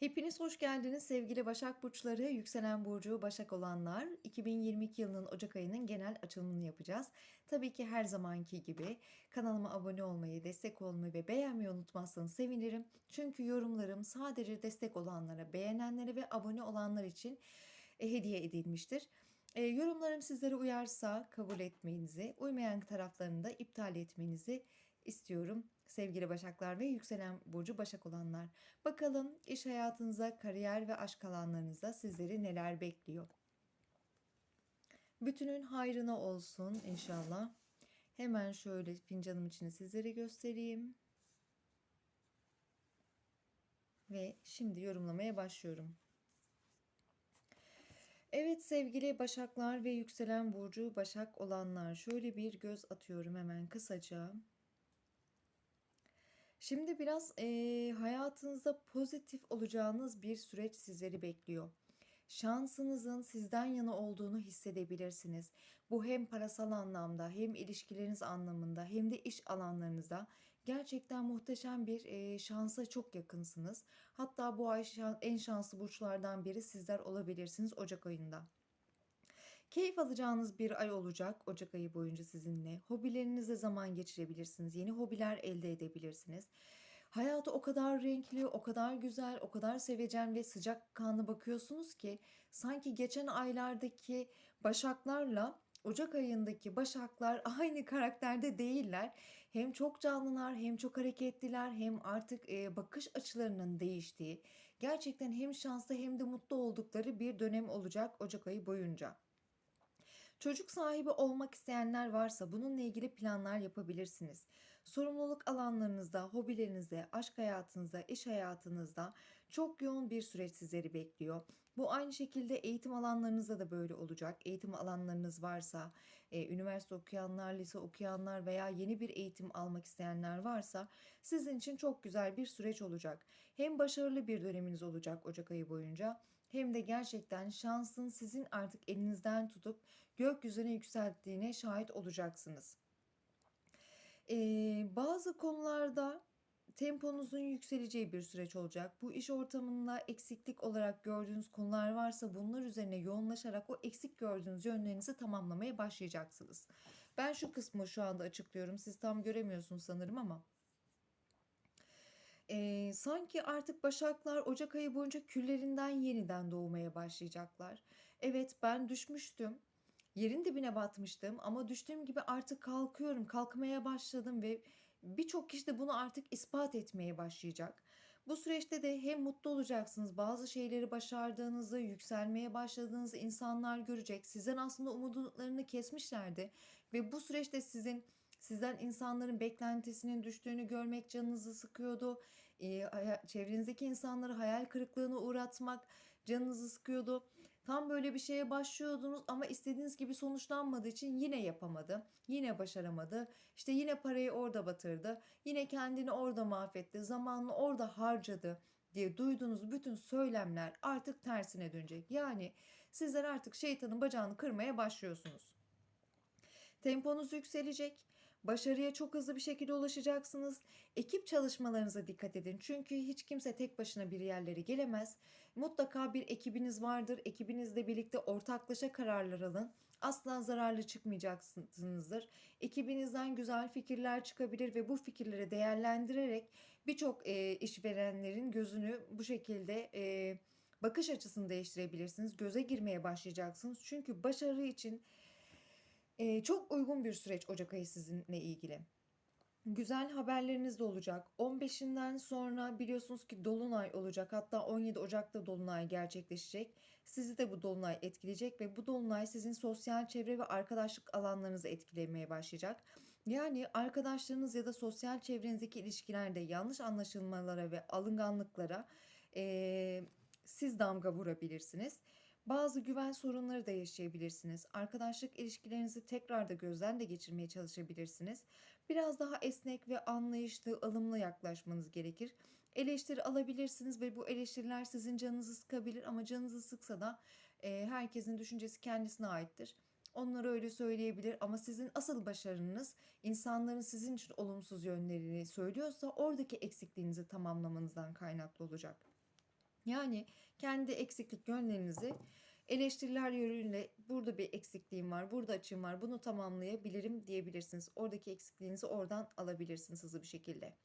Hepiniz hoş geldiniz sevgili Başak Burçları, yükselen burcu Başak olanlar. 2022 yılının Ocak ayının genel açılımını yapacağız. Tabii ki her zamanki gibi kanalıma abone olmayı, destek olmayı ve beğenmeyi unutmazsanız sevinirim. Çünkü yorumlarım sadece destek olanlara, beğenenlere ve abone olanlar için e, hediye edilmiştir. E, yorumlarım sizlere uyarsa kabul etmenizi, uymayan taraflarını da iptal etmenizi istiyorum sevgili Başaklar ve yükselen burcu Başak olanlar. Bakalım iş hayatınıza, kariyer ve aşk alanlarınızda sizleri neler bekliyor. Bütünün hayrına olsun inşallah. Hemen şöyle fincanım içini sizlere göstereyim. Ve şimdi yorumlamaya başlıyorum. Evet sevgili Başaklar ve yükselen burcu Başak olanlar şöyle bir göz atıyorum hemen kısaca. Şimdi biraz eee, hayatınızda pozitif olacağınız bir süreç sizleri bekliyor. Şansınızın sizden yana olduğunu hissedebilirsiniz. Bu hem parasal anlamda hem ilişkileriniz anlamında hem de iş alanlarınızda gerçekten muhteşem bir eee, şansa çok yakınsınız. Hatta bu ay şan- en şanslı burçlardan biri sizler olabilirsiniz Ocak ayında. Keyif alacağınız bir ay olacak Ocak ayı boyunca sizinle. Hobilerinizle zaman geçirebilirsiniz. Yeni hobiler elde edebilirsiniz. Hayatı o kadar renkli, o kadar güzel, o kadar sevecen ve sıcakkanlı bakıyorsunuz ki sanki geçen aylardaki başaklarla Ocak ayındaki başaklar aynı karakterde değiller. Hem çok canlılar, hem çok hareketliler, hem artık e, bakış açılarının değiştiği, gerçekten hem şanslı hem de mutlu oldukları bir dönem olacak Ocak ayı boyunca. Çocuk sahibi olmak isteyenler varsa bununla ilgili planlar yapabilirsiniz. Sorumluluk alanlarınızda, hobilerinizde, aşk hayatınızda, iş hayatınızda çok yoğun bir süreç sizleri bekliyor. Bu aynı şekilde eğitim alanlarınızda da böyle olacak. Eğitim alanlarınız varsa, e, üniversite okuyanlar, lise okuyanlar veya yeni bir eğitim almak isteyenler varsa sizin için çok güzel bir süreç olacak. Hem başarılı bir döneminiz olacak Ocak ayı boyunca hem de gerçekten şansın sizin artık elinizden tutup gökyüzüne yükselttiğine şahit olacaksınız. Ee, bazı konularda temponuzun yükseleceği bir süreç olacak. Bu iş ortamında eksiklik olarak gördüğünüz konular varsa bunlar üzerine yoğunlaşarak o eksik gördüğünüz yönlerinizi tamamlamaya başlayacaksınız. Ben şu kısmı şu anda açıklıyorum. Siz tam göremiyorsunuz sanırım ama. Sanki artık başaklar Ocak ayı boyunca küllerinden yeniden doğmaya başlayacaklar. Evet ben düşmüştüm. Yerin dibine batmıştım ama düştüğüm gibi artık kalkıyorum, kalkmaya başladım ve birçok kişi de bunu artık ispat etmeye başlayacak. Bu süreçte de hem mutlu olacaksınız, bazı şeyleri başardığınızı, yükselmeye başladığınızı insanlar görecek. Sizden aslında umutlarını kesmişlerdi ve bu süreçte sizin sizden insanların beklentisinin düştüğünü görmek canınızı sıkıyordu. Haya- çevrenizdeki insanları hayal kırıklığına uğratmak canınızı sıkıyordu. Tam böyle bir şeye başlıyordunuz ama istediğiniz gibi sonuçlanmadığı için yine yapamadı. Yine başaramadı. İşte yine parayı orada batırdı. Yine kendini orada mahvetti. Zamanını orada harcadı diye duyduğunuz bütün söylemler artık tersine dönecek. Yani sizler artık şeytanın bacağını kırmaya başlıyorsunuz. Temponuz yükselecek. Başarıya çok hızlı bir şekilde ulaşacaksınız. Ekip çalışmalarınıza dikkat edin. Çünkü hiç kimse tek başına bir yerlere gelemez. Mutlaka bir ekibiniz vardır. Ekibinizle birlikte ortaklaşa kararlar alın. Asla zararlı çıkmayacaksınızdır. Ekibinizden güzel fikirler çıkabilir ve bu fikirleri değerlendirerek birçok e, işverenlerin gözünü bu şekilde e, bakış açısını değiştirebilirsiniz. Göze girmeye başlayacaksınız. Çünkü başarı için Eee, çok uygun bir süreç Ocak ayı sizinle ilgili. Güzel haberleriniz de olacak. 15'inden sonra biliyorsunuz ki dolunay olacak. Hatta 17 Ocak'ta dolunay gerçekleşecek. Sizi de bu dolunay etkileyecek ve bu dolunay sizin sosyal çevre ve arkadaşlık alanlarınızı etkilemeye başlayacak. Yani arkadaşlarınız ya da sosyal çevrenizdeki ilişkilerde yanlış anlaşılmalara ve alınganlıklara eee, siz damga vurabilirsiniz. Bazı güven sorunları da yaşayabilirsiniz. Arkadaşlık ilişkilerinizi tekrar da gözden de geçirmeye çalışabilirsiniz. Biraz daha esnek ve anlayışlı, ılımlı yaklaşmanız gerekir. Eleştiri alabilirsiniz ve bu eleştiriler sizin canınızı sıkabilir ama canınızı sıksa da e, herkesin düşüncesi kendisine aittir. Onları öyle söyleyebilir ama sizin asıl başarınız insanların sizin için olumsuz yönlerini söylüyorsa oradaki eksikliğinizi tamamlamanızdan kaynaklı olacak. Yani kendi eksiklik yönlerinizi eleştiriler yönüyle burada bir eksikliğim var, burada açığım var, bunu tamamlayabilirim diyebilirsiniz. Oradaki eksikliğinizi oradan alabilirsiniz hızlı bir şekilde.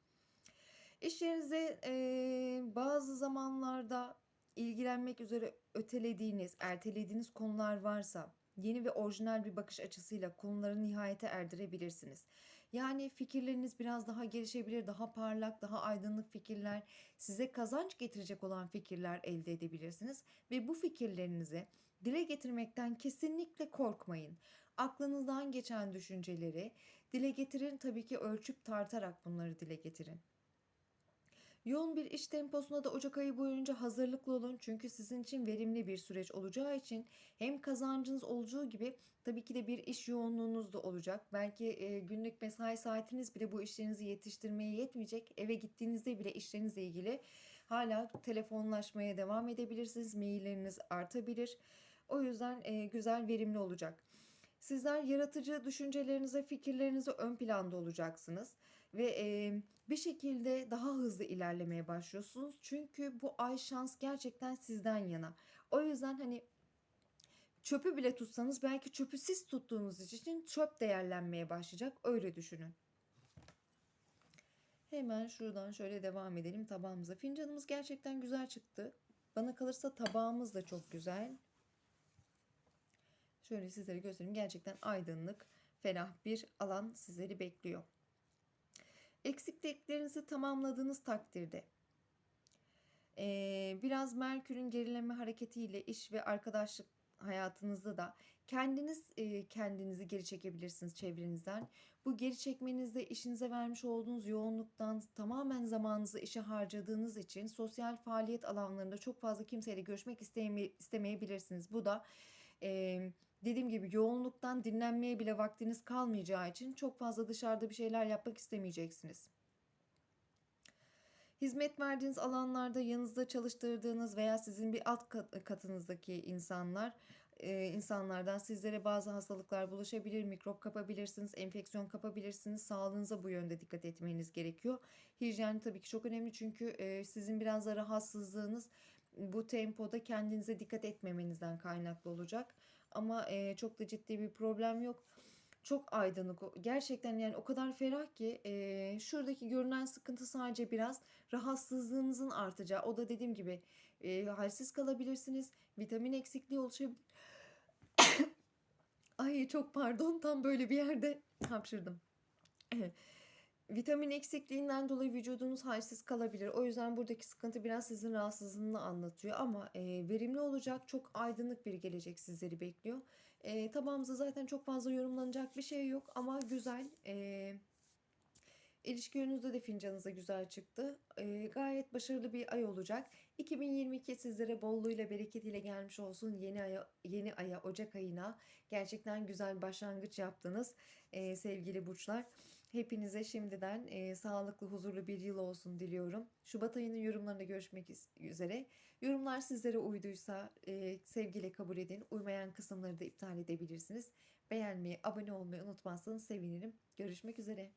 İş yerinizde eee, bazı zamanlarda ilgilenmek üzere ötelediğiniz, ertelediğiniz konular varsa yeni ve orijinal bir bakış açısıyla konuları nihayete erdirebilirsiniz. Yani fikirleriniz biraz daha gelişebilir, daha parlak, daha aydınlık fikirler, size kazanç getirecek olan fikirler elde edebilirsiniz ve bu fikirlerinizi dile getirmekten kesinlikle korkmayın. Aklınızdan geçen düşünceleri dile getirin, tabii ki ölçüp tartarak bunları dile getirin. Yoğun bir iş temposuna da Ocak ayı boyunca hazırlıklı olun. Çünkü sizin için verimli bir süreç olacağı için hem kazancınız olacağı gibi tabii ki de bir iş yoğunluğunuz da olacak. Belki e, günlük mesai saatiniz bile bu işlerinizi yetiştirmeye yetmeyecek. Eve gittiğinizde bile işlerinizle ilgili hala telefonlaşmaya devam edebilirsiniz. Mailleriniz artabilir. O yüzden e, güzel, verimli olacak. Sizler yaratıcı düşüncelerinize, fikirlerinize ön planda olacaksınız ve e, bir şekilde daha hızlı ilerlemeye başlıyorsunuz. Çünkü bu ay şans gerçekten sizden yana. O yüzden hani çöpü bile tutsanız belki çöpü siz tuttuğunuz için çöp değerlenmeye başlayacak. Öyle düşünün. Hemen şuradan şöyle devam edelim tabağımıza. Fincanımız gerçekten güzel çıktı. Bana kalırsa tabağımız da çok güzel. Şöyle sizlere göstereyim. Gerçekten aydınlık, ferah bir alan sizleri bekliyor. Eksikliklerinizi tamamladığınız takdirde eee, biraz Merkür'ün gerileme hareketiyle iş ve arkadaşlık hayatınızda da kendiniz eee, kendinizi geri çekebilirsiniz çevrenizden. Bu geri çekmenizde işinize vermiş olduğunuz yoğunluktan tamamen zamanınızı işe harcadığınız için sosyal faaliyet alanlarında çok fazla kimseyle görüşmek isteme- istemeyebilirsiniz. Bu da eee, dediğim gibi yoğunluktan dinlenmeye bile vaktiniz kalmayacağı için çok fazla dışarıda bir şeyler yapmak istemeyeceksiniz. Hizmet verdiğiniz alanlarda yanınızda çalıştırdığınız veya sizin bir alt kat- katınızdaki insanlar e, insanlardan sizlere bazı hastalıklar bulaşabilir, mikrop kapabilirsiniz, enfeksiyon kapabilirsiniz. Sağlığınıza bu yönde dikkat etmeniz gerekiyor. Hijyen tabii ki çok önemli çünkü e, sizin biraz da rahatsızlığınız bu tempoda kendinize dikkat etmemenizden kaynaklı olacak. Ama e, çok da ciddi bir problem yok. Çok aydınlık. Gerçekten yani o kadar ferah ki e, şuradaki görünen sıkıntı sadece biraz rahatsızlığınızın artacağı. O da dediğim gibi e, halsiz kalabilirsiniz. Vitamin eksikliği oluşabilir. Ay çok pardon tam böyle bir yerde hapşırdım. Vitamin eksikliğinden dolayı vücudunuz halsiz kalabilir. O yüzden buradaki sıkıntı biraz sizin rahatsızlığını anlatıyor. Ama e, verimli olacak, çok aydınlık bir gelecek sizleri bekliyor. E, tabağımızda zaten çok fazla yorumlanacak bir şey yok ama güzel. E, ilişki yönünüzde de fincanınıza güzel çıktı. E, gayet başarılı bir ay olacak. 2022 sizlere bolluğuyla bereketiyle gelmiş olsun. Yeni aya, yeni aya, Ocak ayına gerçekten güzel başlangıç yaptınız e, sevgili burçlar. Hepinize şimdiden e, sağlıklı, huzurlu bir yıl olsun diliyorum. Şubat ayının yorumlarında görüşmek üzere. Yorumlar sizlere uyduysa e, sevgiyle kabul edin. Uymayan kısımları da iptal edebilirsiniz. Beğenmeyi, abone olmayı unutmazsanız sevinirim. Görüşmek üzere.